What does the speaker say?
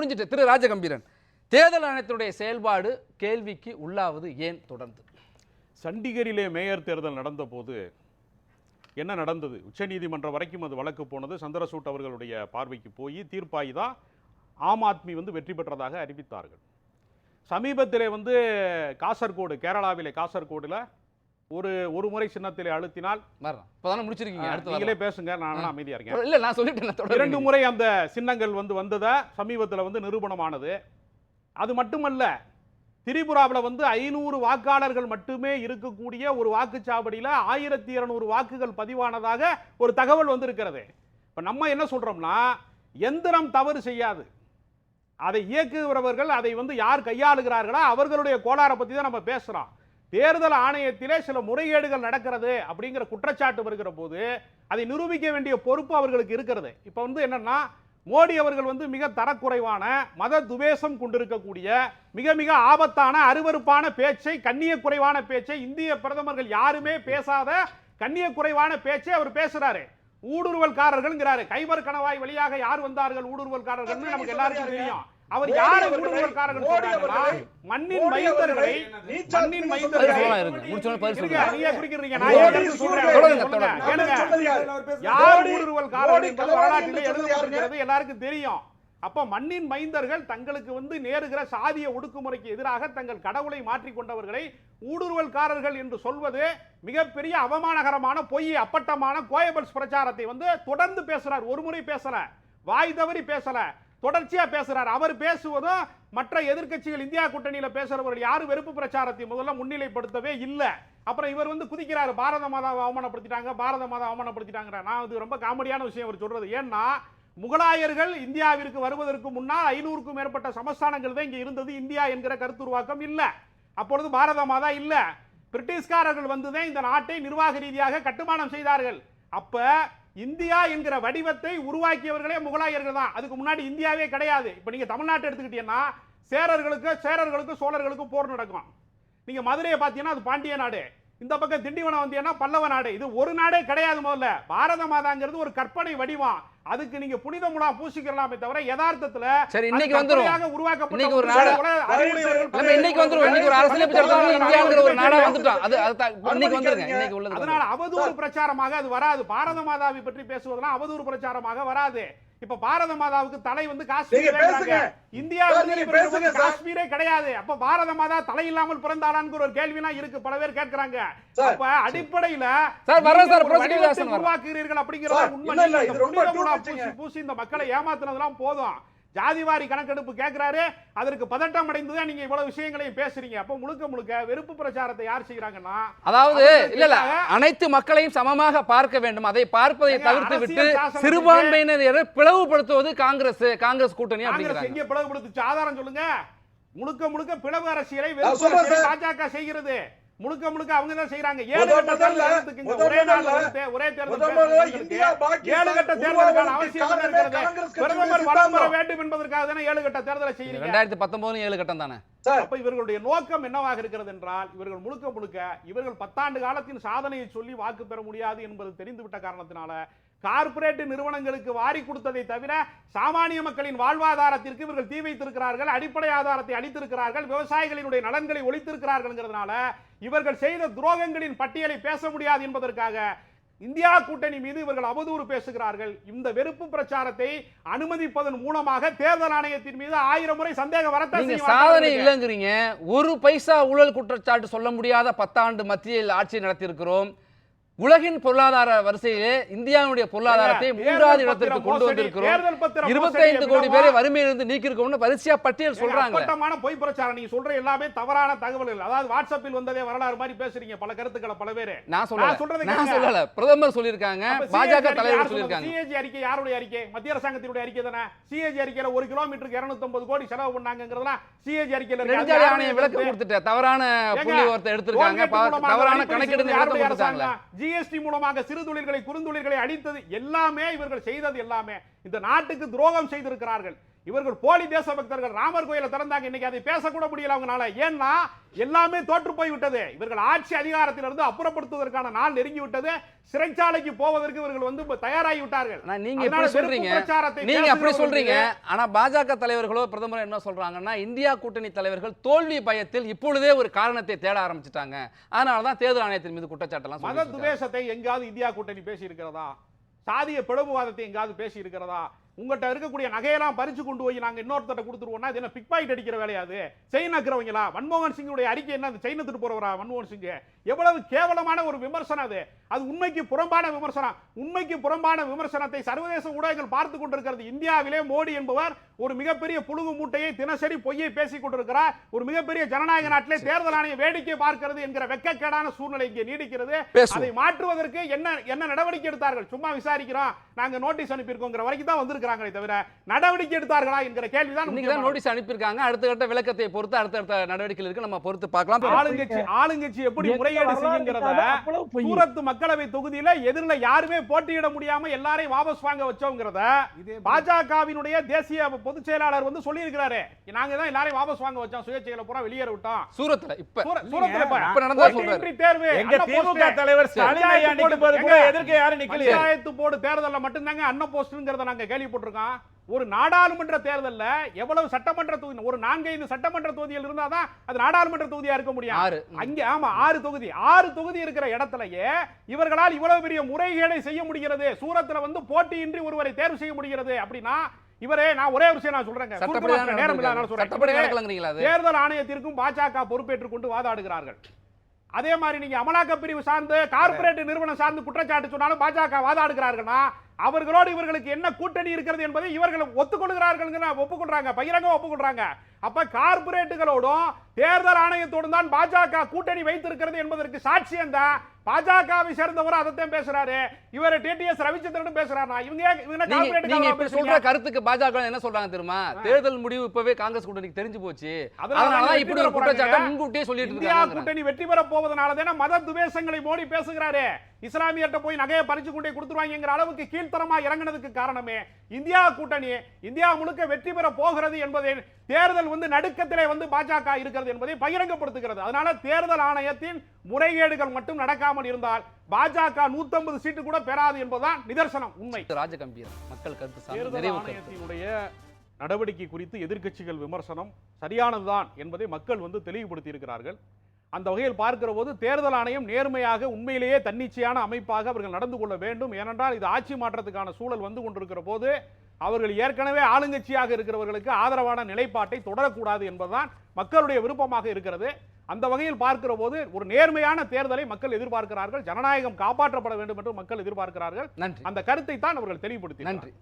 முடிஞ்சிட்டு திரு ராஜகம்பீரன் தேர்தல் ஆணையத்தினுடைய செயல்பாடு கேள்விக்கு உள்ளாவது ஏன் தொடர்ந்து? சண்டிகரிலே மேயர் தேர்தல் நடந்தபோது என்ன நடந்தது? உச்சநீதிமன்றம் வரைக்கும் அது வழக்கு போனது. சந்திரசூட் அவர்களுடைய பார்வைக்கு போய் தீர்ப்பாகி தான் ஆம் ஆத்மி வந்து வெற்றி பெற்றதாக அறிவித்தார்கள். சமீபத்திலே வந்து காசர்கோடு கேரளாவிலே காசர்கோடில் ஒரு ஒரு முறை சின்னத்திலே அழுத்தினால் இப்பதானே முடிச்சிருக்கீங்க. அடுத்து நீங்களே. பேசுங்க நான் அமைதியா இருக்கேன். இல்ல நான் சொல்லிட்டேன் இரண்டு. முறை அந்த சின்னங்கள் வந்து வந்ததா சமீபத்தில் வந்து நிரூபணமானது. அது மட்டுமல்ல திரிபுராவில் வந்து ஐநூறு வாக்காளர்கள் மட்டுமே இருக்கக்கூடிய ஒரு வாக்குச்சாவடியில் ஆயிரத்தி இருநூறு வாக்குகள் பதிவானதாக ஒரு தகவல் வந்திருக்கிறது. இப்போ நம்ம என்ன சொல்றோம்னா எந்திரம் தவறு செய்யாது. அதை இயக்குகிறவர்கள் அதை வந்து யார் கையாளுகிறார்களோ அவர்களுடைய கோளாறை பற்றி தான் நம்ம பேசுகிறோம் தேர்தல் ஆணையத்திலே சில முறைகேடுகள் நடக்கிறது அப்படிங்கிற குற்றச்சாட்டு வருகிற போது அதை நிரூபிக்க வேண்டிய பொறுப்பு அவர்களுக்கு இருக்கிறது. இப்போ வந்து என்னன்னா மோடி அவர்கள் வந்து மிக தரக்குறைவான மத துவேஷம் கொண்டிருக்கக்கூடிய மிக மிக ஆபத்தான அருவருப்பான பேச்சை கண்ணிய குறைவான பேச்சை இந்திய பிரதமர்கள் யாருமே பேசாத கண்ணிய குறைவான பேச்சை அவர் பேசுறாரு. ஊடுருவல்காரர்கள்ங்கிறாரு. கைபர் கணவாய் வழியாக யார் வந்தார்கள் ஊடுருவல்காரர்கள் நமக்கு எல்லாருக்கும் தெரியும். அவர் யாரை ஊடுருவல்காரர்கள் மண்ணின் மைந்தர்களை மண்ணின் மைந்தர்களை. எல்லாருக்கும் தெரியும். அப்ப மண்ணின் மைந்தர்கள் தங்களுக்கு வந்து நேருகிற சாதிய ஒடுக்குமுறைக்கு எதிராக தங்கள் கடவுளை மாற்றிக் கொண்டவர்களை ஊடுருவல்காரர்கள் என்று சொல்வது மிகப்பெரிய அவமானகரமான பொய் அப்பட்டமான கோயபல்ஸ் பிரச்சாரத்தை வந்து தொடர்ந்து பேசுறார். ஒரு முறை பேசல. வாய் தவறி பேசல. தொடர்ச்சியா பேசுறார். அவர் பேசுவதும் மற்ற எதிர்க்கட்சிகள் இந்தியா கூட்டணியில பேசுறவர்கள் யாரும் வெறுப்பு பிரச்சாரத்தை முதல்ல முன்னிலைப்படுத்தவே இல்லை. அப்புறம் இவர் வந்து குதிக்கிறாரு. பாரத மாதாவை அவமானப்படுத்திட்டாங்க பாரத மாதா அவமானப்படுத்திட்டாங்க நான் இது ரொம்ப காமெடியான விஷயம் அவர் சொல்றது. ஏன்னா முகலாயர்கள் இந்தியாவிற்கு வருவதற்கு முன்னால் ஐநூறுக்கும் மேற்பட்ட சமஸ்தானங்கள் தான் இங்க இருந்தது. இந்தியா என்கிற கருத்துருவாக்கம் இல்லை. அப்பொழுது பாரத மாதா இல்லை. பிரிட்டிஷ்காரர்கள் வந்துதான் இந்த நாட்டை நிர்வாக ரீதியாக கட்டுமானம் செய்தார்கள். அப்போ இந்தியா என்கிற வடிவத்தை உருவாக்கியவர்களே முகலாயர்கள் தான். அதுக்கு முன்னாடி இந்தியாவே கிடையாது. இப்போ நீங்கள் தமிழ்நாட்டை எடுத்துக்கிட்டீங்கன்னா சேரர்களுக்கு சேரர்களுக்கு சோழர்களுக்கு போர் நடக்கும். நீங்கள் மதுரையை பார்த்தீங்கன்னா அது பாண்டிய நாடு. இந்த பக்கம் திண்டிவனம் வந்தீங்கன்னா பல்லவ நாடு. இது ஒரு நாடே கிடையாது முதல்ல. பாரத மாதாங்கிறது ஒரு கற்பனை வடிவம். அதுக்கு நீங்க புனித முலாம் பூசிக்கலாமே தவிர யதார்த்தத்துல சரி, இன்னைக்கு வந்துரும். உருவாக்கப்பட்ட இன்னைக்கு ஒரு நாடு- கூட அறிவுடையவர்கள் நம்ம இன்னைக்கு வந்துரும். இன்னைக்கு ஒரு அரசியல் இந்தியாங்கிற ஒரு நாடா வந்துட்டோம். அது இன்னைக்கு வந்துருங்க. இன்னைக்கு உள்ளது. அதனால அவதூறு பிரச்சாரமாக அது வராது. பாரத மாதாவை பற்றி பேசுவதெல்லாம் அவதூறு பிரச்சாரமாக வராது. இப்ப பாரத மாதாவுக்கு தலை வந்து காஷ்மீர். இந்தியா. காஷ்மீரே கிடையாது அப்ப பாரத மாதா தலை இல்லாமல் பிறந்தாளான்னு ஒரு கேள்விலாம் இருக்கு பல பேர் கேட்கறாங்க. அப்ப அடிப்படையில. உருவாக்குகிறீர்கள் அப்படிங்கறது சார், உண்மை பூசி இந்த மக்களை ஏமாத்துனதெல்லாம் போதும் ஜாதிவாரி கணக்கெடுப்பு கேட்கிறாரு அதற்கு பதட்டம் அடைந்துதான் நீங்க இவ்வளவு விஷயங்களையும் பேசுறீங்க. அப்ப முழுக்க முழுக்க வெறுப்பு பிரச்சாரத்தை யார் செய்யறாங்கன்னா அதாவது இல்ல இல்ல அனைத்து மக்களையும் சமமாக பார்க்க வேண்டும். அதை பார்ப்பதை தவிர்த்து விட்டு சிறுபான்மையினரை பிளவுபடுத்துவது காங்கிரஸ் காங்கிரஸ் கூட்டணி காங்கிரஸ் அப்படிங்கிறாங்க. எங்கே பிளவுபடுத்துச்சு? ஆதாரம் சொல்லுங்க. முழுக்க முழுக்க பிளவு அரசியலை. பாஜக செய்கிறது. முழுக்க முழுக்க அவங்க தான் செய்யறாங்க ஏழு கட்ட முதல்ல- தேர்தல் நடந்துக்குங்க. முதல் ஒரே நாள் ஒரே தேர்தல் ஏழு கட்ட தேர்தலுக்கான அவசியம் இருக்கிறது பிரதமர் வளம் பெற. வேண்டும் என்பதற்காக தானே ஏழு கட்ட தேர்தலை செய்யறீங்க? ரெண்டாயிரத்தி பத்தொன்பது ஏழு கட்டம் தானே? அப்ப இவர்களுடைய நோக்கம் என்னவாக இருக்கிறது என்றால் இவர்கள் முழுக்க முழுக்க இவர்கள் பத்தாண்டு காலத்தின் சாதனையை சொல்லி வாக்கு பெற முடியாது என்பது தெரிந்துவிட்ட காரணத்தினால கார்ப்பரேட் நிறுவனங்களுக்கு வாரி கொடுத்ததை தவிர சாமானிய மக்களின் வாழ்வாதாரத்திற்கு இவர்கள் தீ வைத்திருக்கிறார்கள் அடிப்படை ஆதாரத்தை அளித்திருக்கிறார்கள் விவசாயிகளினுடைய நலன்களை ஒழித்திருக்கிறார்கள்ங்கிறதுனால இவர்கள் செய்த துரோகங்களின் பட்டியலை பேச முடியாது என்பதற்காக இந்தியா கூட்டணி மீது இவர்கள் அவதூறு பேசுகிறார்கள். இந்த வெறுப்பு பிரச்சாரத்தை அனுமதிப்பதன் மூலமாக தேர்தல் ஆணையத்தின் மீது ஆயிரம் முறை சந்தேகம் செய்யும் சாதனை. இல்லைங்கிறீங்க. ஒரு பைசா ஊழல் குற்றச்சாட்டு சொல்ல முடியாத பத்தாண்டு மத்தியில் ஆட்சி நடத்தியிருக்கிறோம். உலகின் பொருளாதார வரிசையிலே இந்தியாவுடைய பொருளாதாரத்தை மூன்றாவது இடத்திற்கு கொண்டு வந்திருக்கிறோம். இருபத்தைந்து கோடி பேரை வறுமையிலிருந்து நீக்கிருக்கோம்னு வரிசையா பட்டியல் சொல்றாங்க பொய் பிரச்சாரம். நீங்க சொல்ற எல்லாமே தவறான தகவல்கள். அதாவது வாட்ஸ்அப்பில் வந்ததே வரலாறு மாதிரி பேசுறீங்க பல கருத்துக்களை பல பேரு. நான் சொல்லல. நான் சொல்றதை நான். சொல்லல. பிரதமர் சொல்லியிருக்காங்க பாஜக தலைவர்? சொல்லியிருக்காங்க. CAG அறிக்கை யாருடைய அறிக்கை? மத்திய அரசாங்கத்தினுடைய அறிக்கை தானே? சிஏஜி அறிக்கையில ஒரு கிலோமீட்டருக்கு 250 கோடி செலவு பண்ணாங்கிறதெல்லாம் சிஏஜி அறிக்கையில நெடுஞ்சாலை ஆணையம் விளக்கம் கருத்து? கொடுத்துட்டு தவறான புள்ளி விவரத்தை எடுத்திருக்காங்க. தவறான வரிப்பறி கணக்கெடுப்பு செய்தது ஜிஎஸ்டி மூலமாக சிறு தொழில்களை குறுந்தொழில்களை அடித்தது எல்லாமே இவர்கள் செய்தது எல்லாமே. இந்த நாட்டுக்கு துரோகம் செய்திருக்கிறார்கள். இவர்கள் போலி தேசபக்தர்கள் ராமர் கோயிலை திறந்தாங்க. இன்னைக்கு அதை பேசக்கூட முடியல அவங்களால. ஏன்னா எல்லாமே தோற்று போய் விட்டது இவர்கள் ஆட்சி அதிகாரத்திலிருந்து அப்புறப்படுத்துவதற்கான நாள் நெருங்கி விட்டது சிறைச்சாலைக்கு போவதற்கு இவர்கள் வந்து தயாராகி விட்டார்கள் நீங்க எப்படி சொல்றீங்க. நீங்க அப்படி சொல்றீங்க. ஆனா பாஜக தலைவர்களோ பிரதமர் என்ன சொல்றாங்கன்னா இந்தியா கூட்டணி தலைவர்கள் தோல்வி பயத்தில் இப்பொழுதே ஒரு காரணத்தை தேட ஆரம்பிச்சிட்டாங்க. அதனால தான் தேர்தல் ஆணையத்தின் மீது குற்றச்சாட்டெல்லாம் மத. துவேஷத்தை எங்காவது இந்தியா கூட்டணி பேசி இருக்கிறதா சாதிய பிளவுவாதத்தை எங்காவது பேசி இருக்கிறதா உங்கள்கிட்ட இருக்கக்கூடிய நகையெல்லாம் பறிச்சு கொண்டு போய் நாங்க இன்னொருத்தட்ட கொடுத்துருவோம்னா இது என்ன பிக் பாக்கெட் அடிக்கிற வேலையாது செயின் நக்கிறவங்களா மன்மோகன் சிங்குடைய அறிக்கை என்ன? அந்த செயின் எடுத்துட்டு போறவரா மன்மோகன் சிங் எவ்வளவு கேவலமான ஒரு விமர்சனம் அது. அது உண்மைக்கு புறம்பான விமர்சனம். உண்மைக்கு புறம்பான விமர்சனத்தை சர்வதேச ஊடகங்கள் பார்த்து கொண்டிருக்கிறது. இந்தியாவிலே மோடி என்பவர் ஒரு மிகப்பெரிய புழுகு மூட்டையை தினசரி பொய்யை பேசிக் கொண்டிருக்கிறார். ஒரு மிகப்பெரிய ஜனநாயக நாட்டிலே தேர்தல் ஆணையம் வேடிக்கை பார்க்கிறது என்கிற வெட்கக்கேடான சூழ்நிலை இங்கே நீடிக்கிறது. அதை மாற்றுவதற்கு என்ன என்ன நடவடிக்கை எடுத்தார்கள்? சும்மா விசாரிக்கிறோம். நாங்க நோட்டீஸ் அனுப்பியிருக்கோங்கிற வரைக்கும் தான் வந்திருக்காங்களே தவிர நடவடிக்கை எடுத்தார்களா என்கிற கேள்விதான் இன்னைக்கு தான். நோட்டீஸ் அனுப்பியிருக்காங்க. அடுத்த கட்ட விளக்கத்தை பொறுத்து அடுத்தடுத்த நடவடிக்கைகள் இருக்கு. நம்ம பொறுத்து பார்க்கலாம். ஆளுங்கட்சி ஆளுங்கட்சி எப்படி வரலாறு செய்யுங்கிறத இருக்காதோ அவ்வளவு பொய். சூரத் மக்களவை தொகுதியில எதிரில யாருமே போட்டியிட முடியாம எல்லாரையும் வாபஸ் வாங்க வச்சோங்கிறத பாஜகவினுடைய தேசிய பொதுச் செயலாளர் வந்து சொல்லி இருக்கிறாரு நாங்க தான் எல்லாரையும் வாபஸ் வாங்க வச்சோம். சுயேட்சைகளை பூரா வெளியேற விட்டோம். சூரத்துல இப்ப. சூர- சூரத்துல இப்ப. நடந்ததா போட்டியின்றி தேர்வு எங்க திமுக. தலைவர் ஸ்டாலின் ஐயா பஞ்சாயத்து நிக்கும் போது போர்டு- கூட? எதிர்க்க யாரும் நிக்கலையே. பஞ்சாயத்து போர்டு தேர்தல்ல மட்டும்தாங்க அன்ன போஸ்ட்ங்கிறத நாங்க கேள்விப்பட்டிருக்கோம் ஒரு நாடாளுமன்ற தேர்தல்ல எவ்வளவு சட்டமன்ற தொகுதி ஒரு நான்கைந்து சட்டமன்ற தொகுதிகள் இருந்தாதான் அது நாடாளுமன்ற தொகுதியா இருக்க முடியும். ஆறு. அங்க ஆமா ஆறு தொகுதி. ஆறு தொகுதி இருக்கிற இடத்துலயே இவர்களால் இவ்வளவு பெரிய முறைகேடை செய்ய முடிகிறது. சூரத்துல வந்து போட்டியின்றி ஒருவரை தேர்வு செய்ய முடிகிறது அப்படின்னா இவரே நான் ஒரே விஷயம் நான் சொல்றேங்க. நேரம் சொல்றேன். தேர்தல் ஆணையத்திற்கும் பாஜக பொறுப்பேற்றுக் கொண்டு வாதாடுகிறார்கள். அதே மாதிரி நீங்க அமலாக்க பிரிவு சார்ந்து கார்ப்பரேட் நிறுவனம் சார்ந்து குற்றச்சாட்டு சொன்னாலும் பாஜக வாதாடுகிறார்கள்னா அவர்களோடு இவர்களுக்கு என்ன கூட்டணி இருக்கிறது என்பதை இவர்கள் ஒத்துக்கொள்கிறார்கள் ஒப்புக்கொள்றாங்க. பகிரங்க ஒப்புக்கொள்றாங்க. அப்ப கார்ப்பரேட்டுகளோடும் தேர்தல் ஆணையத்தோடும் தான் பாஜக கூட்டணி வைத்திருக்கிறது என்பதற்கு சாட்சியம் தான் பாஜகவை சேர்ந்தவர் அதைத்தான் பேசுறாரு. இவர் டிடிஎஸ் ரவிச்சந்திரன் பேசுறாருனா இவங்க நீங்க பேசுறீங்க? சொல்ற கருத்துக்கு பாஜக என்ன சொல்றாங்க தெரியுமா? தேர்தல் முடிவு இப்பவே காங்கிரஸ் கூட்டணிக்கு தெரிஞ்சு போச்சு. அதனால அதனால தான் இப்படி ஒரு குற்றச்சாட்டை. முன்கூட்டியே சொல்லிட்டு இந்தியா கூட்டணி வெற்றி பெற போவதனால தானே மத துவேஷங்களை மோடி பேசுகிறாரு. இஸ்லாமியர்ட்ட போய் நகையை பறிச்சு கொண்டே கொடுத்துருவாங்கிற அளவுக்கு கீழ்த்தரமா இறங்குனதுக்கு காரணமே இந்தியா கூட்டணி. இந்தியா முழுக்க வெற்றி பெற போகிறது என்பதை தேர்தல் வந்து நடுக்கத்திலே வந்து பாஜக இருக்கிறது என்பதை பகிரங்கப்படுத்துகிறது. அதனால தேர்தல் ஆணையத்தின் முறைகேடுகள் மட்டும் நடக்காமல் இருந்தால் பாஜக 150 சீட்டு கூட பெறாது என்பதுதான் நிதர்சனம் உண்மை. ராஜகம்பீரம் மக்கள் கருத்து தேர்தல் ஆணையத்தினுடைய நடவடிக்கை குறித்து எதிர்க்கட்சிகள் விமர்சனம் சரியானதுதான் என்பதை மக்கள் வந்து தெளிவுபடுத்தி இருக்கிறார்கள். அந்த வகையில் பார்க்கிற போது தேர்தல் ஆணையம் நேர்மையாக உண்மையிலேயே தன்னிச்சையான அமைப்பாக அவர்கள் நடந்து கொள்ள வேண்டும். ஏனென்றால் இது ஆட்சி மாற்றத்துக்கான சூழல் வந்து கொண்டிருக்கிற போது அவர்கள் ஏற்கனவே ஆளுங்கட்சியாக இருக்கிறவர்களுக்கு ஆதரவான நிலைப்பாட்டை தொடரக்கூடாது என்பதுதான் மக்களுடைய விருப்பமாக இருக்கிறது. அந்த வகையில் பார்க்கிற போது ஒரு நேர்மையான தேர்தலை மக்கள் எதிர்பார்க்கிறார்கள். ஜனநாயகம் காப்பாற்றப்பட வேண்டும் என்று மக்கள் எதிர்பார்க்கிறார்கள். நன்றி. அந்த கருத்தை தான் அவர்கள் தெளிவுபடுத்தி நன்றி.